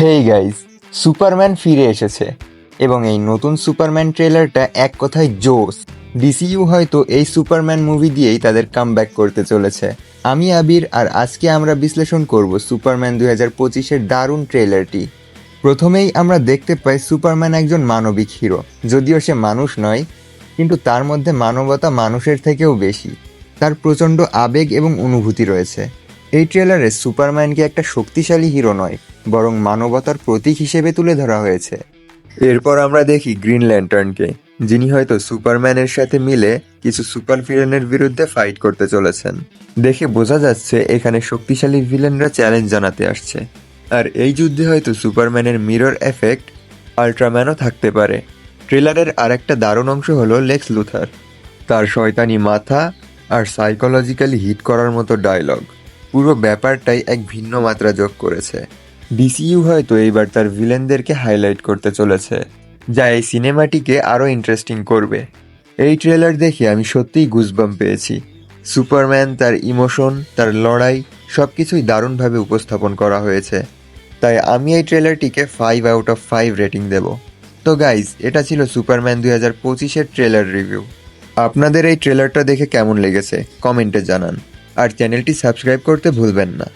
Hey guys, Superman ফিরে এসেছে। এবং এই নতুন সুপারম্যান ট্রেলারটা এক কথায় জোস ডিসিইউ হয়তো এই সুপারম্যান মুভি দিয়েই তাদের কাম করতে চলেছে। আমি আবির, আর আজকে আমরা বিশ্লেষণ করব সুপারম্যান দুই হাজার পঁচিশের দারুণ ট্রেলারটি। প্রথমেই আমরা দেখতে পাই সুপারম্যান একজন মানবিক হিরো। যদিও সে মানুষ নয়, কিন্তু তার মধ্যে মানবতা মানুষের থেকেও বেশি। তার প্রচণ্ড আবেগ এবং অনুভূতি রয়েছে। এই ট্রেলারে সুপারম্যানকে একটা শক্তিশালী হিরো নয় বরং মানবতার প্রতীক হিসেবে তুলে ধরা হয়েছে। এরপর আমরা দেখি গ্রিন ল্যান্টার্নকে, যিনি হয়তো সুপারম্যানের সাথে মিলে কিছু সুপার ভিলেনের বিরুদ্ধে ফাইট করতে চলেছেন। দেখে বোঝা যাচ্ছে এখানে শক্তিশালী ভিলেনরা চ্যালেঞ্জ জানাতে আসছে। আর এই যুদ্ধে হয়তো সুপারম্যানের মিরর এফেক্ট আল্ট্রাম্যানও থাকতে পারে। ট্রেলারের আরেকটা দারুণ অংশ হলো লেক্স লুথার। তার শয়তানি মাথা আর সাইকোলজিক্যালি হিট করার মতো ডায়লগ। পুরো ব্যাপারটাই এক ভিন্ন মাত্রা যোগ করেছে। ডিসিইউ হয়তো এইবার তার ভিলেনদেরকে হাইলাইট করতে চলেছে, যা এই সিনেমাটিকে আরও ইন্টারেস্টিং করবে। এই ট্রেলার দেখে আমি সত্যিই গুজবাম পেয়েছি। সুপারম্যান, তার ইমোশন, তার লড়াই সব কিছুই দারুণভাবে উপস্থাপন করা হয়েছে। তাই আমি এই ট্রেলারটিকে five out of five rating দেব। তো গাইজ এটা ছিল সুপারম্যান দুই হাজার পঁচিশের ট্রেলার রিভিউ। আপনাদের এই ট্রেলারটা দেখে কেমন লেগেছে, কমেন্টে জানান। আর চ্যানেলটি সাবস্ক্রাইব করতে ভুলবেন না।